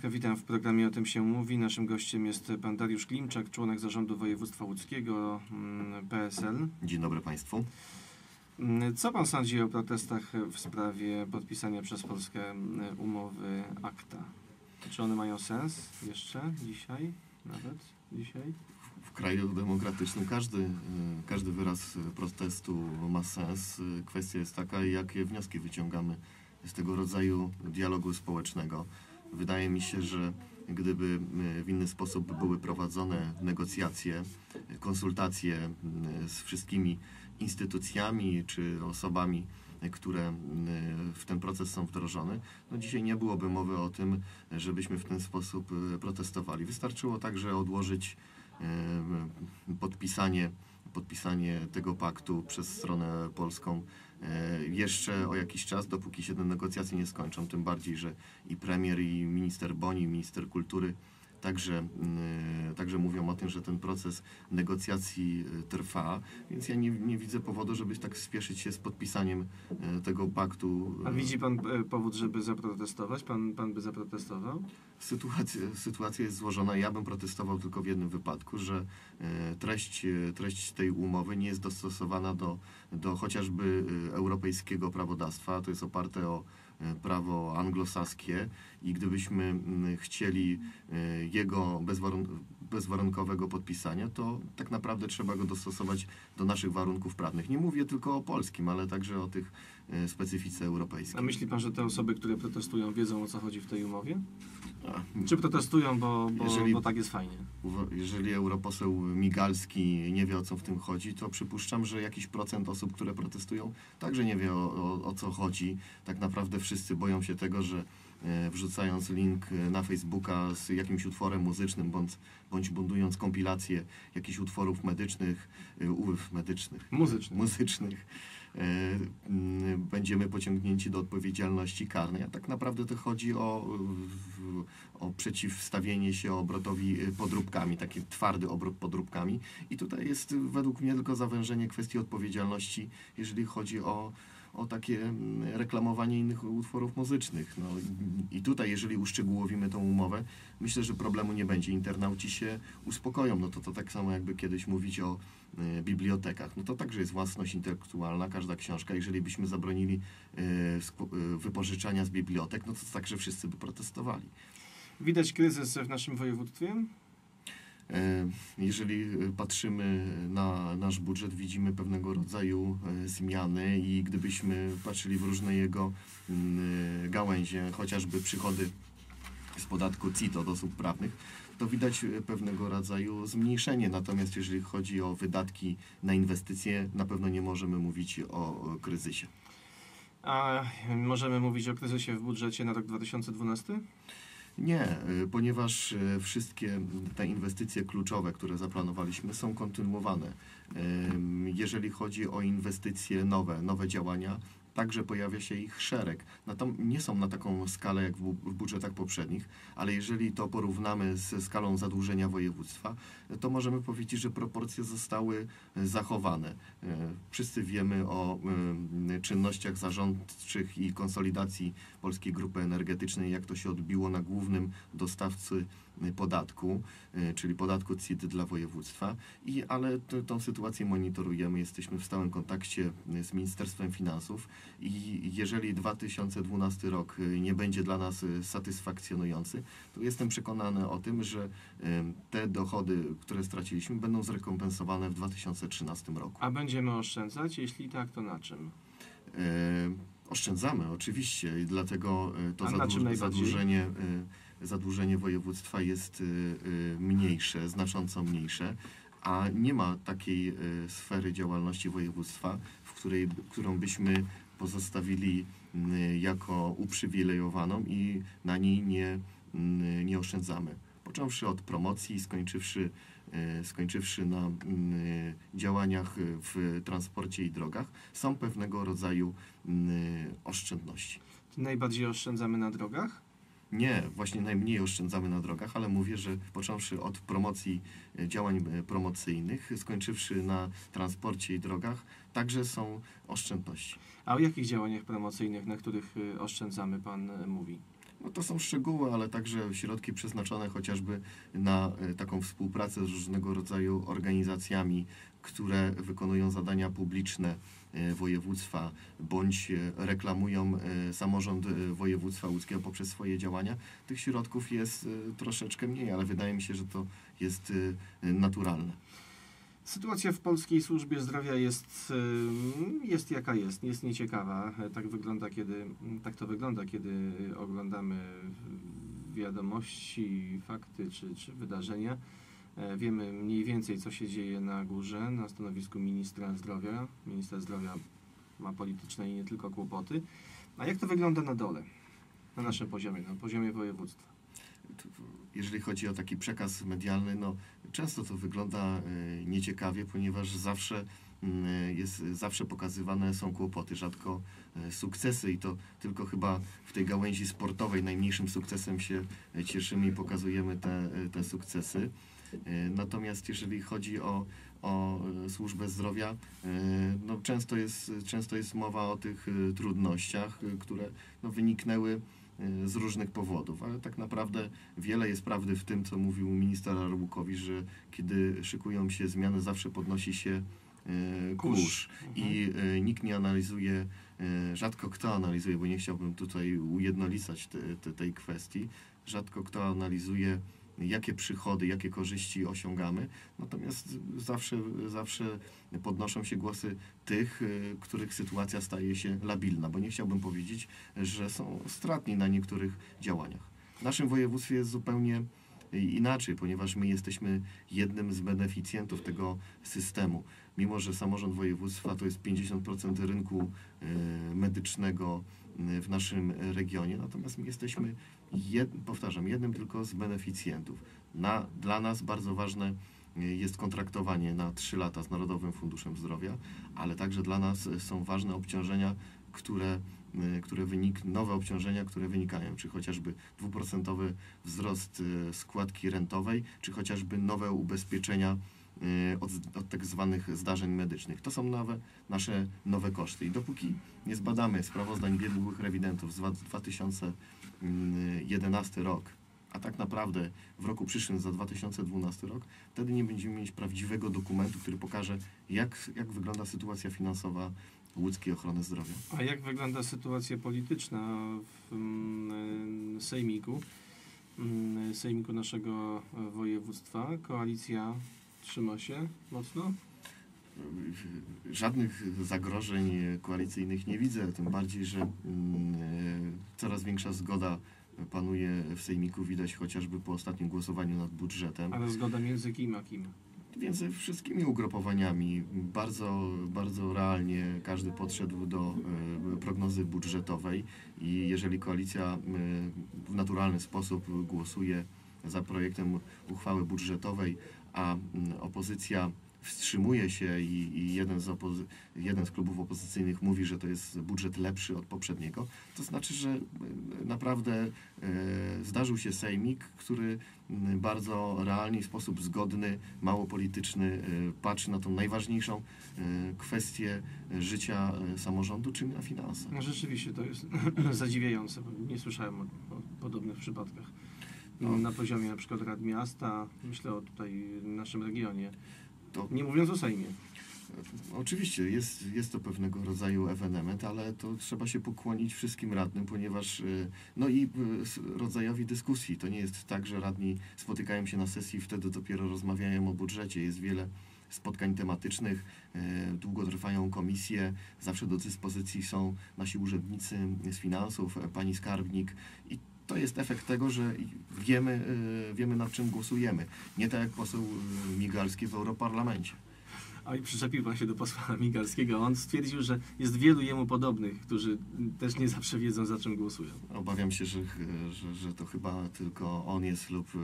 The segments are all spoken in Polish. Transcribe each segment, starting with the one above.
Witam w programie O tym się mówi. Naszym gościem jest pan Dariusz Klimczak, członek zarządu województwa łódzkiego mm, PSL. Dzień dobry Państwu. Mm, Co pan sądzi o protestach w sprawie podpisania przez Polskę mm, umowy ACTA? Czy one mają sens jeszcze dzisiaj? Nawet dzisiaj? W kraju demokratycznym każdy, y, każdy wyraz protestu ma sens. Kwestia jest taka, jakie wnioski wyciągamy z tego rodzaju dialogu społecznego. Wydaje mi się, że gdyby y, w inny sposób były prowadzone negocjacje, konsultacje z wszystkimi instytucjami czy osobami, y, które w ten proces są wdrożone, no dzisiaj nie byłoby mowy o tym, żebyśmy w ten sposób y, protestowali. Wystarczyło także odłożyć podpisanie, podpisanie tego paktu przez stronę polską e, jeszcze o jakiś czas, dopóki się te negocjacje nie skończą. Tym bardziej, że i premier, i minister Boni, i minister kultury także, y, także mówią o tym, że ten proces negocjacji y, trwa, więc ja nie, nie widzę powodu, żeby tak spieszyć się z podpisaniem y, tego paktu. A widzi pan powód, żeby zaprotestować? Pan, pan by zaprotestował? Sytuacja, sytuacja jest złożona. Ja bym protestował tylko w jednym wypadku, że treść, treść tej umowy nie jest dostosowana do, do chociażby europejskiego prawodawstwa. To jest oparte o prawo anglosaskie i gdybyśmy mm, chcieli e, jego bezwarun bezwarunkowego podpisania, to tak naprawdę trzeba go dostosować do naszych warunków prawnych. Nie mówię tylko o polskim, ale także o tych e, specyfice europejskiej. A myśli pan, że te osoby, które protestują, wiedzą o co chodzi w tej umowie? A, Czy protestują, bo, bo, Jeżeli- bo tak jest fajnie? Jeżeli europoseł Migalski nie wie o co w tym chodzi, to przypuszczam, że jakiś procent osób, które protestują, także nie wie o, o, o co chodzi. Tak naprawdę wszyscy boją się tego, że wrzucając link e, na Facebooka z jakimś utworem muzycznym, bądź, bądź bundując kompilację jakichś utworów medycznych, e, ułów medycznych, Muzycznych. muzycznych, e, będziemy pociągnięci do odpowiedzialności karnej. A tak naprawdę to chodzi o, o przeciwstawienie się obrotowi podróbkami, taki twardy obrót podróbkami. I tutaj jest według mnie tylko zawężenie kwestii odpowiedzialności, jeżeli chodzi o, o takie mm, reklamowanie innych utworów muzycznych. No, i- tutaj, jeżeli uszczegółowimy tą umowę, myślę, że problemu nie będzie. Internauci się uspokoją. No to, to tak samo jakby kiedyś mówić o e, bibliotekach. No to także jest własność intelektualna, każda książka. Jeżeli byśmy zabronili e, e, wypożyczania z bibliotek, no to także wszyscy by protestowali. Widać kryzys w naszym województwie? E, Jeżeli patrzymy na nasz budżet, widzimy pewnego rodzaju e, zmiany i gdybyśmy patrzyli w różne jego mm, gałęzie, chociażby przychody z podatku CIT od osób prawnych, to widać e, pewnego rodzaju zmniejszenie. Natomiast jeżeli chodzi o wydatki na inwestycje, na pewno nie możemy mówić o kryzysie. A możemy mówić o kryzysie w budżecie na rok 2012? Nie, y, ponieważ y, wszystkie te inwestycje kluczowe, które zaplanowaliśmy, są kontynuowane. Jeżeli chodzi o inwestycje nowe, nowe działania, także pojawia się ich szereg. No to nie są na taką skalę jak w bu- w budżetach poprzednich, ale jeżeli to porównamy ze skalą zadłużenia województwa, to możemy powiedzieć, że proporcje zostały y, zachowane. Y, Wszyscy wiemy o y, czynnościach zarządczych i konsolidacji Polskiej Grupy Energetycznej, jak to się odbiło na głównym dostawcy podatku, czyli podatku CIT dla województwa. I, ale tą sytuację monitorujemy, jesteśmy w stałym kontakcie z Ministerstwem Finansów i jeżeli 2012 rok y, nie będzie dla nas y, satysfakcjonujący, to jestem przekonany o tym, że te dochody, które straciliśmy, będą zrekompensowane w 2013 roku. A będziemy oszczędzać? Jeśli tak, to na czym? E, Oszczędzamy oczywiście i dlatego e, to zadłużenie, e, zadłużenie województwa jest mniejsze, znacząco mniejsze, a nie ma takiej sfery działalności województwa, w której, którą byśmy pozostawili m, jako uprzywilejowaną i na niej nie, m, nie oszczędzamy. Począwszy od promocji, skończywszy, e, skończywszy na m, działaniach w transporcie i drogach, są pewnego rodzaju oszczędności. Najbardziej oszczędzamy na drogach? Nie, właśnie najmniej oszczędzamy na drogach, ale mówię, że począwszy od promocji, e, działań e, promocyjnych, skończywszy na transporcie i drogach, także są oszczędności. A o jakich działaniach promocyjnych, na których y, oszczędzamy, pan mówi? No to są szczegóły, ale także środki przeznaczone chociażby na e, taką współpracę z różnego rodzaju organizacjami, które wykonują zadania publiczne e, województwa bądź e, reklamują samorząd województwa łódzkiego poprzez swoje działania. Tych środków jest troszeczkę mniej, ale wydaje mi się, że to jest naturalne. Sytuacja w polskiej służbie zdrowia jest, jest jaka jest, jest nieciekawa. Tak wygląda, kiedy, tak to wygląda, kiedy oglądamy wiadomości, fakty czy, czy wydarzenia. E, Wiemy mniej więcej, co się dzieje na górze, na stanowisku ministra zdrowia. Minister zdrowia ma polityczne i nie tylko kłopoty. A jak to wygląda na dole, na naszym poziomie, na poziomie województwa? Jeżeli chodzi o taki przekaz medialny, no często to wygląda e, nieciekawie, ponieważ zawsze mm, jest, zawsze pokazywane są kłopoty, rzadko e, sukcesy i to tylko chyba w tej gałęzi sportowej najmniejszym sukcesem się e, cieszymy i pokazujemy te, e, te sukcesy. E, Natomiast jeżeli chodzi o, o e, służbę zdrowia, e, no często, jest, często jest mowa o tych e, trudnościach, e, które no, wyniknęły e, z różnych powodów, ale tak naprawdę wiele jest prawdy w tym, co mówił minister Arłukowicz, że kiedy szykują się zmiany, zawsze podnosi się e, kurz. i e, nikt nie analizuje, rzadko kto analizuje, bo nie chciałbym tutaj ujednolicać te, te, tej kwestii, rzadko kto analizuje jakie przychody, jakie korzyści osiągamy, natomiast zawsze, zawsze podnoszą się głosy tych, e, których sytuacja staje się labilna, bo nie chciałbym powiedzieć, że są stratni na niektórych działaniach. W naszym województwie jest zupełnie inaczej, ponieważ my jesteśmy jednym z beneficjentów tego systemu. Mimo, że samorząd województwa to jest 50% rynku e, medycznego w naszym regionie, natomiast my jesteśmy, jed, powtarzam, jednym tylko z beneficjentów. Na, dla nas bardzo ważne e, jest kontraktowanie na 3 lata z Narodowym Funduszem Zdrowia, ale także dla nas są ważne obciążenia, które, e, które wynik, nowe obciążenia, które wynikają, czy chociażby dwuprocentowy wzrost składki rentowej, czy chociażby nowe ubezpieczenia od, od tak zwanych zdarzeń medycznych. To są nowe, nasze nowe koszty. I dopóki nie zbadamy sprawozdań biegłych rewidentów z dwa- 2011 rok, a tak naprawdę w roku przyszłym za 2012 rok, wtedy nie będziemy mieć prawdziwego dokumentu, który pokaże, jak, jak wygląda sytuacja finansowa łódzkiej ochrony zdrowia. A jak wygląda sytuacja polityczna w mm, sejmiku, mm, sejmiku naszego e, województwa? Koalicja trzyma się mocno? Żadnych zagrożeń koalicyjnych nie widzę, tym bardziej, że mm, e, coraz większa zgoda panuje w Sejmiku, widać chociażby po ostatnim głosowaniu nad budżetem. Ale zgoda między kim a kim? Między wszystkimi ugrupowaniami bardzo, bardzo realnie każdy podszedł do e, prognozy budżetowej i jeżeli koalicja e, w naturalny sposób głosuje za projektem uchwały budżetowej, a opozycja wstrzymuje się i, i jeden, z jeden z klubów opozycyjnych mówi, że to jest budżet lepszy od poprzedniego, to znaczy, że e, naprawdę e, zdarzył się sejmik, który bardzo realnie, w sposób zgodny, mało polityczny e, patrzy na tą najważniejszą e, kwestię życia e, samorządu, czyli na finanse. No rzeczywiście to jest zadziwiające, bo nie słyszałem o, o podobnych przypadkach. No. Na poziomie na przykład Rad Miasta, myślę o tutaj naszym regionie, To nie mówiąc o Sejmie. Oczywiście jest, jest to pewnego rodzaju ewenement, ale to trzeba się pokłonić wszystkim radnym, ponieważ e, no i s- rodzajowi dyskusji. To nie jest tak, że radni spotykają się na sesji i wtedy dopiero rozmawiają o budżecie. Jest wiele spotkań tematycznych, e, długo trwają komisje, zawsze do dyspozycji są nasi urzędnicy z finansów, e, pani skarbnik i to jest efekt tego, że wiemy, e, wiemy nad czym głosujemy. Nie tak jak poseł e, Migalski w Europarlamencie. A i przyczepił pan się do posła Migalskiego. On stwierdził, że jest wielu jemu podobnych, którzy też nie zawsze wiedzą, za czym głosują. Obawiam się, że, że, że to chyba tylko on jest lub... y,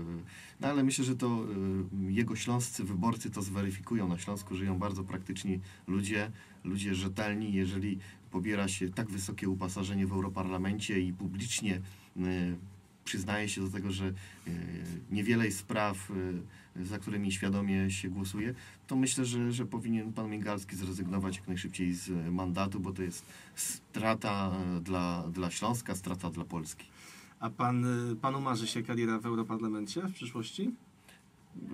No ale myślę, że to y, jego śląscy wyborcy to zweryfikują. Na Śląsku żyją bardzo praktyczni ludzie, ludzie rzetelni. Jeżeli pobiera się tak wysokie upasażenie w Europarlamencie i publicznie y, przyznaje się do tego, że y, niewiele jest spraw, y, za którymi świadomie się głosuje, to myślę, że, że powinien pan Migalski zrezygnować jak najszybciej z mandatu, bo to jest strata y, dla, dla Śląska, strata dla Polski. A pan, y, panu marzy się kariera w Europarlamencie w przyszłości?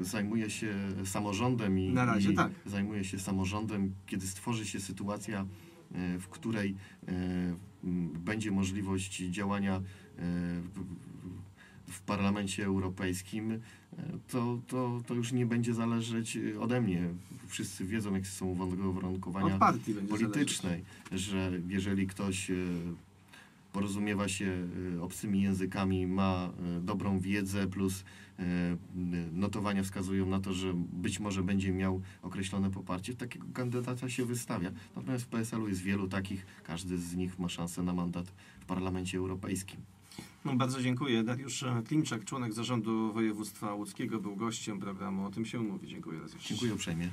Zajmuję się samorządem i, Na razie i tak. zajmuję się samorządem, kiedy stworzy się sytuacja, w której będzie możliwość działania w, Parlamencie Europejskim, e, to, to, to już nie będzie zależeć e, ode mnie. Wszyscy wiedzą, jakie są uwarunkowania politycznej, że jeżeli ktoś e, porozumiewa się obcymi językami, ma dobrą wiedzę, plus notowania wskazują na to, że być może będzie miał określone poparcie, takiego kandydata się wystawia. Natomiast w PSL-u jest wielu takich, każdy z nich ma szansę na mandat w Parlamencie Europejskim. No, bardzo dziękuję. Dariusz e, Klimczak, członek zarządu województwa łódzkiego, był gościem programu. O tym się umówi. Dziękuję raz jeszcze. Dziękuję uprzejmie.